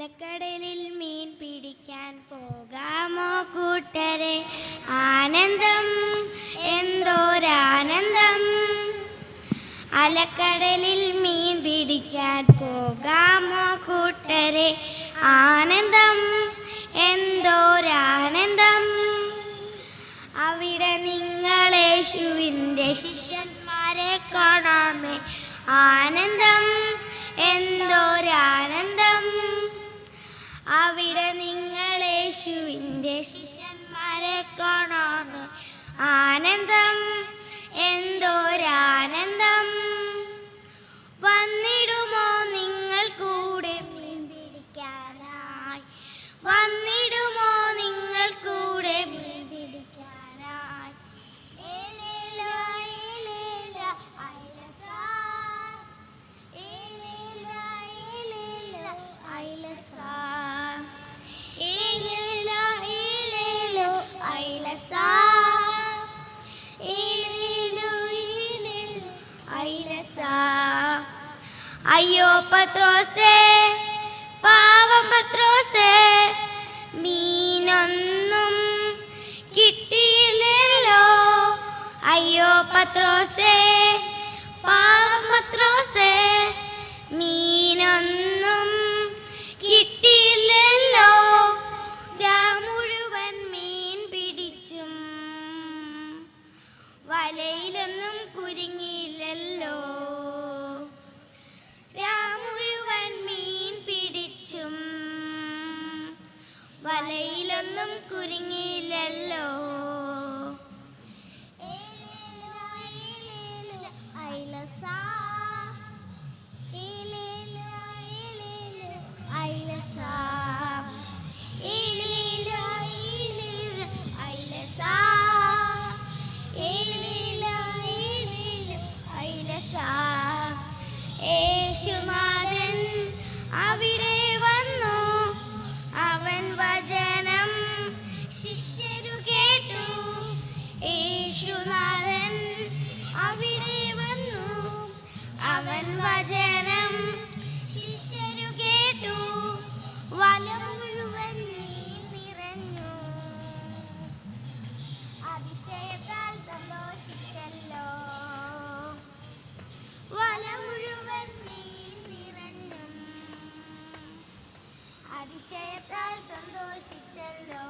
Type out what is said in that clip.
അലക്കടലിൽ മീൻ പിടിക്കാൻ പോകാമോ കൂട്ടരെ? ആനന്ദം എന്തോരാനന്ദം? അലക്കടലിൽ മീൻ പിടിക്കാൻ പോകാമോ കൂട്ടരെ? ആനന്ദം എന്തോരാനന്ദം? അവിടെ നിങ്ങളേശുവിന്റെ ശിഷ്യന്മാരെ കാണാമേ. ആനന്ദം എന്തോരാനന്ദം? ആനന്ദം അയ്യോ പത്രോസേ പാവം പത്രോസേ മീനൊന്നും കിട്ടിയില്ലല്ലോ. അയ്യോ പത്രോസേ പാവം പത്രോസേ മീനൊന്നും കിട്ടിയില്ലല്ലോ. മുഴുവൻ മീൻ പിടിച്ചും വലയിലൊന്നും കുരുങ്ങിയില്ലല്ലോ വലയിലൊന്നും കുരുങ്ങിയില്ലല്ലോ വചനം ശിഷ്യരു കേട്ടു. വല മുഴുവൻ നിറഞ്ഞു അതിശയത്താൽ സന്തോഷിച്ചല്ലോ. വല മുഴുവൻ നിറഞ്ഞു അതിശയത്താൽ സന്തോഷിച്ചല്ലോ.